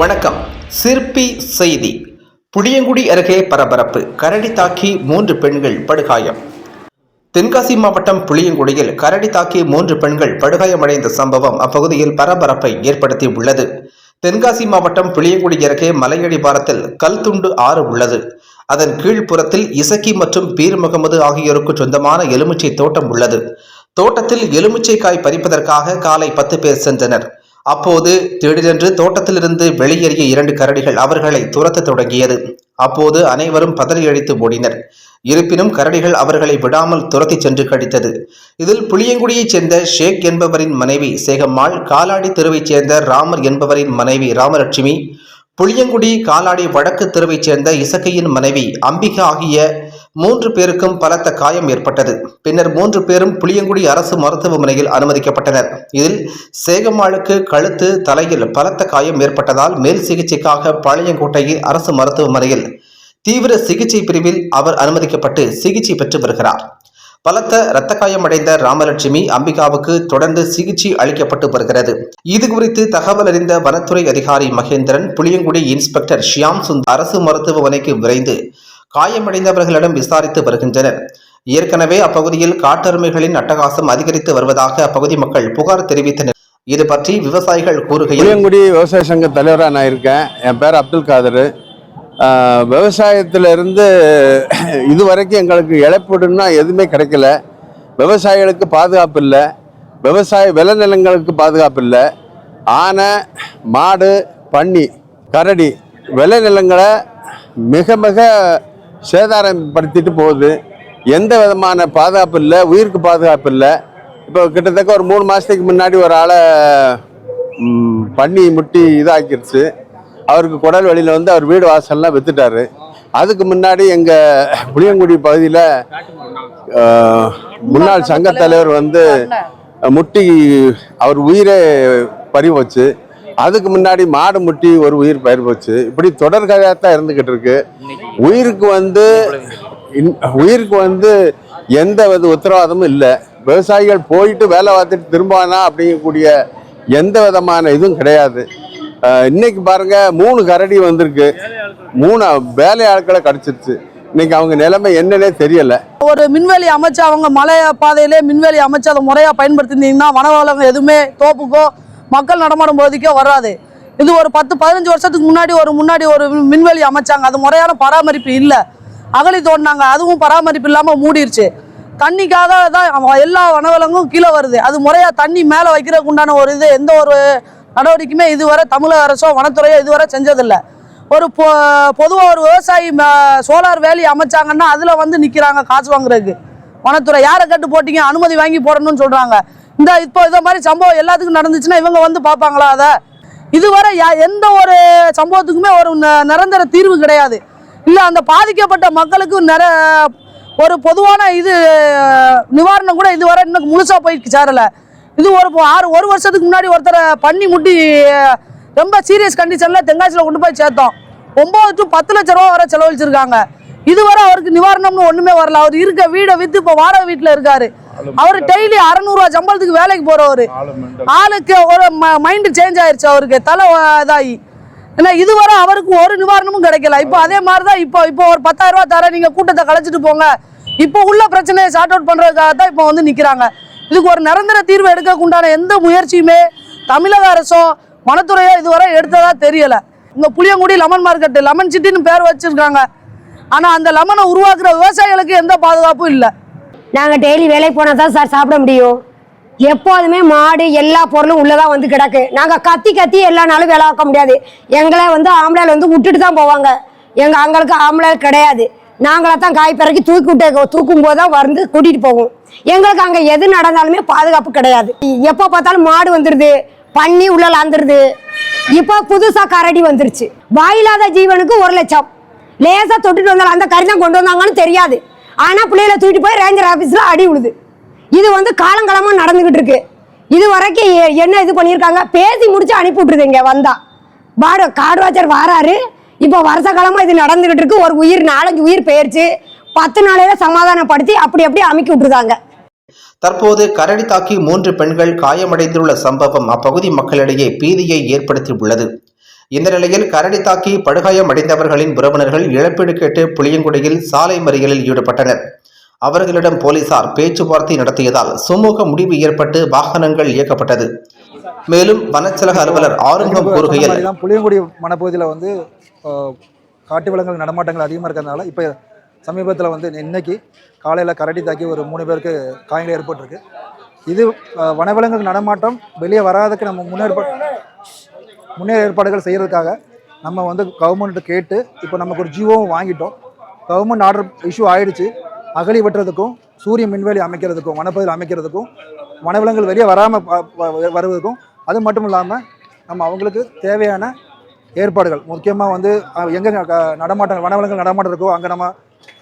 வணக்கம். சிற்பி செய்தி. புளியங்குடி அருகே பரபரப்பு. கரடி தாக்கி மூன்று பெண்கள் படுகாயம். தென்காசி மாவட்டம் புளியங்குடியில் கரடி தாக்கி மூன்று பெண்கள் படுகாயமடைந்த சம்பவம் அப்பகுதியில் பரபரப்பை ஏற்படுத்தி உள்ளது தென்காசி மாவட்டம் புளியங்குடி அருகே மலையடிவாரத்தில் கல் துண்டு ஆறு உள்ளது. அதன் கீழ்ப்புறத்தில் இசக்கி மற்றும் பீர் முகமது ஆகியோருக்கு சொந்தமான எலுமிச்சை தோட்டம் உள்ளது. தோட்டத்தில் எலுமிச்சை காய் பறிப்பதற்காக காலை பத்து பேர் சென்றனர். அப்போது திடீரென்று தோட்டத்திலிருந்து வெளியேறிய இரண்டு கரடிகள் அவர்களை துரத்தத் தொடங்கியது. அப்போது அனைவரும் பதறியடித்து ஓடினர். இருப்பினும் கரடிகள் அவர்களை விடாமல் துரத்திச் சென்று கடித்தது. இதில் புளியங்குடியைச் சேர்ந்த ஷேக் என்பவரின் மனைவி சேகம்மாள் காலாடி தெருவைச் சேர்ந்த ராமர் என்பவரின் மனைவி ராமலட்சுமி புளியங்குடி காலாடி வடக்கு தெருவைச் சேர்ந்த இசக்கையின் மனைவி அம்பிகா ஆகிய மூன்று பேருக்கும் பலத்த காயம் ஏற்பட்டது. பின்னர் மூன்று பேரும் புளியங்குடி அரசு மருத்துவமனையில் அனுமதிக்கப்பட்டனர். இதில் சேகம்மாளுக்கு கழுத்து தலையில் பலத்த காயம் ஏற்பட்டதால் மேல் சிகிச்சைக்காக பாளையங்கோட்டையில் அரசு மருத்துவமனையில் தீவிர சிகிச்சை பிரிவில் அவர் அனுமதிக்கப்பட்டு சிகிச்சை பெற்று வருகிறார். பலத்த இரத்த காயமடைந்த ராமலட்சுமி அம்பிகாவுக்கு தொடர்ந்து சிகிச்சை அளிக்கப்பட்டு வருகிறது. இது குறித்து தகவல் அறிந்த வனத்துறை அதிகாரி மகேந்திரன் புளியங்குடி இன்ஸ்பெக்டர் ஷியாம் சுந்தர் அரசு மருத்துவமனைக்கு விரைந்து காயமடைந்தவர்களிடம் விசாரித்து வருகின்றனர். ஏற்கனவே அப்பகுதியில் காட்டெருமைகளின் அட்டகாசம் அதிகரித்து வருவதாக அப்பகுதி மக்கள் புகார் தெரிவித்தனர். இது பற்றி விவசாயிகள் கூறுகையில் புளியங்குடி விவசாய சங்க தலைவராக நான் இருக்கேன். என் பேர் அப்துல் காதர். விவசாயத்தில் இருந்து இதுவரைக்கும் எங்களுக்கு இழப்பீடுன்னா எதுவுமே கிடைக்கல. விவசாயிகளுக்கு பாதுகாப்பு இல்லை. விவசாய விளைநிலங்களுக்கு பாதுகாப்பு இல்லை. ஆனை மாடு பன்னி கரடி விளைநிலங்களை மிக மிக சேதாரப்படுத்திட்டு போகுது. எந்த விதமான பாதுகாப்பு இல்லை உயிருக்கு பாதுகாப்பு இல்லை. இப்போ கிட்டத்தட்ட ஒரு மூணு மாதத்துக்கு முன்னாடி ஒரு ஆளை பண்ணி முட்டி இதாக்கிடுச்சு அவருக்கு குடல் வழியில் வந்து அவர் வீடு வாசல்லாம் வித்துட்டாரு. அதுக்கு முன்னாடி எங்கள் புளியங்குடி பகுதியில் முன்னாள் சங்கத் தலைவர் வந்து முட்டி அவர் உயிரே பறி அதுக்கு முன்னாடி மாடு முட்டி ஒரு உயிர் பயிர் போச்சு. இப்படி தொடர்கதையாக தான் இருந்துக்கிட்டு இருக்கு. உயிருக்கு வந்து இன்- உயிருக்கு வந்து எந்த வித உத்தரவாதமும் இல்லை. விவசாயிகள் போயிட்டு வேலை பார்த்துட்டு திரும்பானா அப்படிங்கக்கூடிய எந்த விதமான இதுவும் கிடையாது. இன்னைக்கு பாருங்க மூணு கரடி வந்திருக்கு. மூணு வேலை ஆட்களை கடிச்சிருச்சு. இன்னைக்கு அவங்க நிலைமை என்னன்னே தெரியல. ஒரு மின்வேலி அமைச்சு அவங்க மலை பாதையிலே மின்வேலி அமைச்சு அதை முறையாக பயன்படுத்தியிருந்தீங்கன்னா வனவளங்கள் எதுவுமே தோப்புக்கோ மக்கள் நடமாடும் போதுக்கே வராது. இது ஒரு பத்து பதினஞ்சு வருஷத்துக்கு முன்னாடி ஒரு முன்னாடி ஒரு மின்வேலி அமைச்சாங்க. அது முறையான பராமரிப்பு இல்லை. அகழி தோண்டினாங்க. அதுவும் பராமரிப்பு இல்லாமல் மூடிருச்சு. தண்ணிக்காக தான் எல்லா வனவிலங்கும் கீழே வருது. அது முறையாக தண்ணி மேலே வைக்கிறதுக்கு உண்டான ஒரு இது எந்த ஒரு நடவடிக்கையுமே இதுவரை தமிழக அரசோ வனத்துறையோ இதுவரை செஞ்சதில்லை. ஒரு பொ பொதுவாக ஒரு விவசாயி சோலார் வேலி அமைச்சாங்கன்னா அதில் வந்து நிற்கிறாங்க காசு வாங்குறதுக்கு. வனத்துறை. யாரை கட்டு போட்டீங்க? அனுமதி வாங்கி போடணும்னு சொல்கிறாங்க இந்த இப்போ இதை மாதிரி சம்பவம் எல்லாத்துக்கும் நடந்துச்சுன்னா இவங்க வந்து பார்ப்பாங்களா அதை? இதுவரை யா எந்த ஒரு சம்பவத்துக்குமே ஒரு ந- நிரந்தர தீர்வு கிடையாது. இல்லை அந்த பாதிக்கப்பட்ட மக்களுக்கு நிற ஒரு பொதுவான இது நிவாரணம் கூட இதுவரை இன்னும் முழுசாக போய் சேரலை. இது ஒரு ஆறு ஒரு வருஷத்துக்கு முன்னாடி ஒருத்தரை பண்ணி முட்டி ரொம்ப சீரியஸ் கண்டிஷனில் தென்காசியில் கொண்டு போய் சேர்த்தோம். ஒம்பது டு பத்து லட்ச ரூபா வரை செலவழிச்சிருக்காங்க. இதுவரை அவருக்கு நிவாரணம்னு ஒன்றுமே வரல. அவர் இருக்க வீடை விற்று இப்போ வாடகை வீட்டில் இருக்காரு. அவர் டெய்லி அறநூறுவா சம்பளத்துக்கு வேலைக்கு போகிறவர் ஆளுக்கு ஒரு மைண்டு சேஞ்ச் ஆயிருச்சு அவருக்கு. தலை இதாகி ஏன்னா இதுவரை அவருக்கு ஒரு நிவாரணமும் கிடைக்கல. இப்போ அதே மாதிரி தான் இப்போ இப்போ ஒரு பத்தாயிரம் ரூபா தரேன் நீங்கள் கூட்டத்தை கலைச்சிட்டு போங்க. இப்போ உள்ள பிரச்சனையை சார்ட் அவுட் பண்ணுறதுக்காக தான் இப்போ வந்து நிற்கிறாங்க இதுக்கு ஒரு நிரந்தர தீர்வு எடுக்க உண்டான எந்த முயற்சியுமே தமிழக அரசோ வனத்துறையோ இதுவரை எடுத்ததா தெரியல. இங்க புளியங்குடி லெமன் மார்க்கெட் லெமன் சிட்டின்னு பேர் வச்சிருக்காங்க. ஆனா அந்த லெமனை உருவாக்குற விவசாயிகளுக்கு எந்த பாதுகாப்பும் இல்லை. நாங்கள் டெய்லி வேலைக்கு போனால் தான் சார் சாப்பிட முடியும். எப்போதுமே மாடு எல்லா பொருளும் உள்ளதான் வந்து கிடக்கு. நாங்கள் கத்தி கத்தி எல்லா நாளும் வேலை பார்க்க முடியாது. எங்களை வந்து ஆம்பளையில் வந்து விட்டுட்டு தான் போவாங்க. எங்கள் அங்களுக்கு ஆம்பளை கிடையாது. நாங்களா தான் காய் பிறக்கி தூக்கி விட்டு தூக்கும் போது தான் வந்து கூட்டிகிட்டு போவோம். எங்களுக்கு அங்கே எது நடந்தாலுமே பாதுகாப்பு கிடையாது. எப்போ பார்த்தாலும் மாடு வந்துடுது பன்னி உள்ள லாந்துருது. இப்போ புதுசாக கரடி வந்துருச்சு. வாயில்லாத ஜீவனுக்கு ஒரு லட்சம். லேசாக தொட்டுட்டு வந்தாலும் அந்த கறி தான் கொண்டு வந்தாங்கன்னு தெரியாது. ஆனால் பிள்ளைகளை தூக்கிட்டு போய் ரேஞ்சர் ஆஃபீஸில் அடி விழுது இது வந்து காலங்காலமாக நடந்துக்கிட்டு இருக்கு. இது வரைக்கும் என்ன இது பண்ணியிருக்காங்க? பேசி முடிச்சு அனுப்பி விட்ருது இங்கே வந்தா. பாடு வாச்சர் வாராரு. இப்போ வருஷ காலமாக இது நடந்துக்கிட்டு இருக்கு. ஒரு உயிர் நாலஞ்சு உயிர் பெயர்ச்சு பத்து நாளையில சமாதானப்படுத்தி அப்படி அப்படி அமைக்கி விட்டுருதாங்க. தற்போது கரடி தாக்கி மூன்று பெண்கள் காயமடைந்துள்ள சம்பவம் அப்பகுதி மக்களிடையே பீதியை ஏற்படுத்தியுள்ளது. இந்த நிலையில் கரடி தாக்கி படுகாயம் அடைந்தவர்களின் உறவினர்கள் இழப்பீடு கேட்டு புளியங்குடியில் சாலை மறியலில் ஈடுபட்டனர். அவர்களிடம் போலீசார் பேச்சுவார்த்தை நடத்தியதால் சுமூக முடிவு ஏற்பட்டு வாகனங்கள் இயக்கப்பட்டது. மேலும் வனச்சலக அலுவலர் ஆறுமுகம் கூறுகையில் புளியங்குடி வனப்பகுதியில் வந்து காட்டு விலங்குகள் நடமாட்டங்கள் அதிகமாக இருக்கிறதுனால இப்போ சமீபத்தில் வந்து இன்னைக்கு காலையில் கரடி தாக்கி ஒரு மூணு பேருக்கு காயங்கள் ஏற்பட்டிருக்கு. இது வனவிலங்குகள் நடமாட்டம் வெளியே வராததுக்கு நம்ம முன்னேற்பாடு முன்னே ஏற்பாடுகள் செய்கிறதுக்காக நம்ம வந்து கவர்மெண்ட்டு கேட்டு இப்போ நமக்கு ஒரு ஜியோவும் வாங்கிட்டோம். கவர்மெண்ட் ஆர்டர் இஷ்யூ ஆகிடுச்சு அகழி வெட்டுறதுக்கும் சூரிய மின்வேலி அமைக்கிறதுக்கும் வனப்பகுதியில் அமைக்கிறதுக்கும் வனவிலங்குகள் வெளியே வராமல் வருவதற்கும் அது மட்டும் இல்லாமல் நம்ம அவங்களுக்கு தேவையான ஏற்பாடுகள். முக்கியமாக வந்து எங்கே நடமாட்டம் நடமாட்டங்கள் வனவிலங்குகள் நடமாட்டம் இருக்கோ அங்கே நம்ம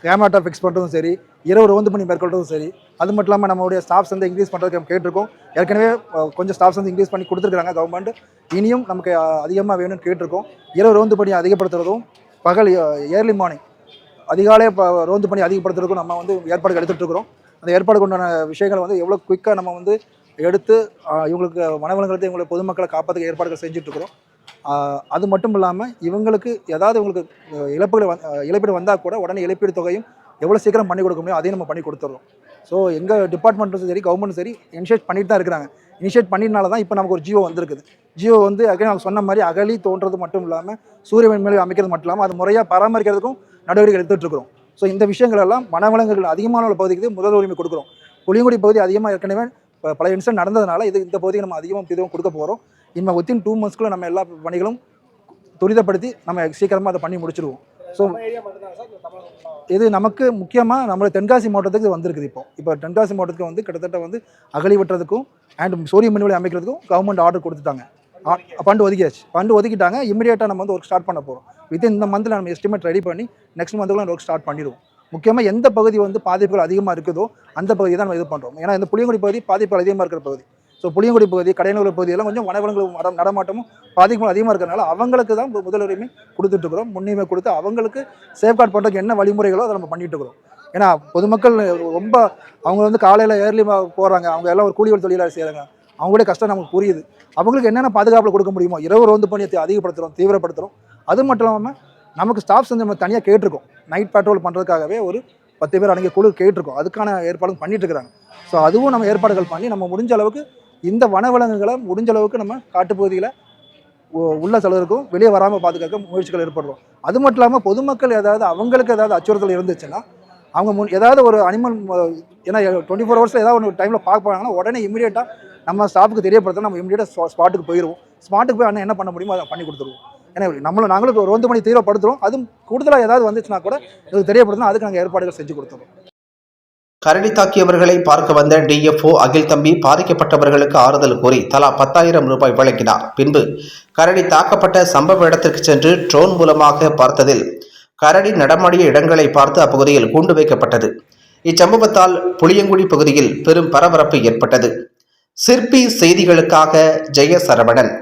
கேமராட்டை ஃபிக்ஸ் பண்ணுறதும் சரி இரவு ரோந்து பண்ணி மேற்கொள்றதும் சரி அது மட்டும் இல்லாமல் நம்மளுடைய ஸ்டாஃப்ஸ் வந்து இன்க்ரீஸ் பண்ணுறதுக்கு நம்ம கேட்டிருக்கோம். ஏற்கனவே கொஞ்சம் ஸ்டாஃப்ஸ் வந்து இன்க்ரீஸ் பண்ணி கொடுத்துருக்காங்க கவர்மெண்ட் இனியும் நமக்கு அதிகமாக வேணும்னு கேட்டிருக்கோம். இரவு ரோந்து பணி அதிகப்படுத்துறதும் பகல் ஏர்லி மார்னிங் அதிகாலை இப்போ ரோந்து பணி அதிகப்படுத்துறதுக்கும் நம்ம வந்து ஏற்பாடுகள் எடுத்துகிட்டு இருக்கிறோம். அந்த ஏற்பாடு கொண்டான விஷயங்களை வந்து எவ்வளோ குயிக்காக நம்ம வந்து எடுத்து இவங்களுக்கு வனவிலங்குகளுக்கு இவங்களுக்கு பொதுமக்களை காப்பாற்றுக்க ஏற்பாடுகள் செஞ்சுட்ருக்குறோம் அது மட்டும் இல்லாமல் இவங்களுக்கு ஏதாவது இவங்களுக்கு இழப்புகள் வந் இழப்பீடு வந்தால் கூட உடனே இழப்பீடு தொகையும் எவ்வளோ சீக்கிரம் பண்ணி கொடுக்க முடியும் அதையும் நம்ம பண்ணி கொடுத்துட்றோம் ஸோ எங்கள் டிபார்ட்மெண்ட்டும் சரி கவர்மெண்ட்டும் சரி இனிஷியேட் பண்ணிட்டு தான் இருக்கிறாங்க. இனிஷியேட் பண்ணினால தான் இப்போ நமக்கு ஒரு ஜியோ வந்திருக்குது. ஜியோ வந்து அகைன் அவங்க சொன்ன மாதிரி அகலி தோன்றது மட்டும் இல்லாமல் சூரிய மேலே அமைக்கிறது மட்டும் இல்லாமல் அது முறையாக பராமரிக்கிறதுக்கும் நடவடிக்கை எடுத்துட்டு இருக்கிறோம். ஸோ இந்த விஷயங்கள் எல்லாம் வனவிலங்குகள் அதிகமான உள்ள பகுதிக்கு முதல் உரிமை கொடுக்குறோம். புளியங்குடி பகுதி அதிகமாக ஏற்கனவே பல இன்சிடென்ட் நடந்ததுனால இது இந்த பகுதிக்கு நம்ம அதிகமாக இதுவும் கொடுக்க போகிறோம் இனிமேல் வித்தின் டூ மந்த்ஸ்க்குள்ள நம்ம எல்லா பணிகளும் துரிதப்படுத்தி நம்ம சீக்கிரமாக அதை பண்ணி முடிச்சிடுவோம் ஸோ இது நமக்கு முக்கியமாக நம்ம தென்காசி மாவட்டத்துக்கு இது வந்திருக்குது இப்போ. இப்போ தென்காசி மாவட்டத்துக்கு வந்து கிட்டத்தட்ட வந்து அகழி வெட்டுறதுக்கும் அண்ட் சூரிய மின்வெளி அமைக்கிறதுக்கும் கவர்மெண்ட் ஆர்டர் கொடுத்துட்டாங்க. ஃபண்டு ஒதுக்கியாச்சு. ஃபண்டு ஒதுக்கிட்டாங்க. இமீடியட்டாக நம்ம வந்து ஒர்க் ஸ்டார்ட் பண்ண போகிறோம் வித்தின் இந்த மந்தில் நம்ம எஸ்டிமேட் ரெடி பண்ணி நெக்ஸ்ட் மந்த்துக்குள்ள ஒர்க் ஸ்டார்ட் பண்ணிடுவோம். முக்கியமாக எந்த பகுதி வந்து பாதிப்புகள் அதிகமாக இருக்குதோ அந்த பகுதி தான் நம்ம இது பண்ணுறோம் ஏன்னா இந்த புளியங்குடி பகுதி பாதிப்புகள் அதிகமாக இருக்கிற பகுதி. ஸோ புளியங்குடி பகுதி கடையனூர் பகுதியெல்லாம் கொஞ்சம் வனவிலங்குகள் மரம் நடமாட்டமும் பாதிப்புகள் அதிகமாக இருக்கிறனால அவங்களுக்கு தான் முதலுரிமை கொடுத்துட்டு இருக்கிறோம் முன்னுரிமை கொடுத்து அவங்களுக்கு சேஃப்கார்ட் பண்ணுறதுக்கு என்ன வழிமுறைகளோ அதை நம்ம பண்ணிட்டு இருக்கிறோம் ஏன்னா பொதுமக்கள் ரொம்ப அவங்க வந்து காலையில் ஏர்லி போகிறாங்க அவங்க எல்லாம் ஒரு கூலிகள் தொழிலாளர் செய்கிறாங்க அவங்களுடைய கஷ்டம் நமக்கு புரியுது. அவங்களுக்கு என்னென்ன பாதுகாப்பில் கொடுக்க முடியுமோ இரவு ரோந்து பணியை அதிகப்படுத்துகிறோம் தீவிரப்படுத்துகிறோம் அது மட்டும் இல்லாமல் நமக்கு ஸ்டாஃப்ஸ் வந்து நம்ம தனியாக கேட்டிருக்கோம். நைட் பேட்ரோல் பண்ணுறதுக்காகவே ஒரு பத்து பேர் அடங்கிய குழு கேட்டிருக்கோம். அதுக்கான ஏற்பாடும் பண்ணிட்டு இருக்கிறாங்க ஸோ அதுவும் நம்ம ஏற்பாடுகள் பண்ணி நம்ம முடிஞ்ச அளவுக்கு இந்த வனவிலங்குகளை முடிஞ்ச அளவுக்கு நம்ம காட்டுப்பகுதியில் உள்ள சிலருக்கும் வெளியே வராமல் பாதுகாக்க முயற்சிகள் ஏற்படுறோம். அது மட்டும் இல்லாமல் பொதுமக்கள் ஏதாவது அவங்களுக்கு ஏதாவது அச்சுறுத்தல் இருந்துச்சுன்னா அவங்க முன் ஏதாவது ஒரு அனிமல் ஏன்னா டுவெண்ட்டி ஃபோர் ஹவர்ஸில் ஏதாவது ஒரு டைமில் பார்க்க போனாங்கன்னா உடனே இமீடியட்டாக நம்ம ஸ்டாஃபுக்கு தெரியப்படுத்த நம்ம இமீடியட்டாக ஸ்பாட்டுக்கு போயிடுவோம் ஸ்பாட்டுக்கு போய் அண்ணன் என்ன பண்ண முடியுமோ அதை பண்ணி கொடுத்துருவோம். ஏன்னா நம்மளும் நாங்களும் ஒரு ரோந்து மணி தீவிரப்படுத்துகிறோம் அதுவும் கூடுதலாக ஏதாவது வந்துச்சுன்னா கூட எங்களுக்கு தெரியப்படுத்தினா அதுக்கு நாங்கள் ஏற்பாடுகள் செஞ்சு கொடுத்துருவோம் கரடி தாக்கியவர்களை பார்க்க வந்த டிஎஃப்ஓ அகில் தம்பி பாதிக்கப்பட்டவர்களுக்கு ஆறுதல் கூறி தலா பத்தாயிரம் ரூபாய் வழங்கினார். பின்பு கரடி தாக்கப்பட்ட சம்பவ இடத்திற்கு சென்று ட்ரோன் மூலமாக பார்த்ததில் கரடி நடமாடிய இடங்களை பார்த்து அப்பகுதியில் கூண்டு வைக்கப்பட்டது. இச்சம்பவத்தால் புளியங்குடி பகுதியில் பெரும் பரபரப்பு ஏற்பட்டது. சிற்பி செய்திகளுக்காக ஜெய சரவணன்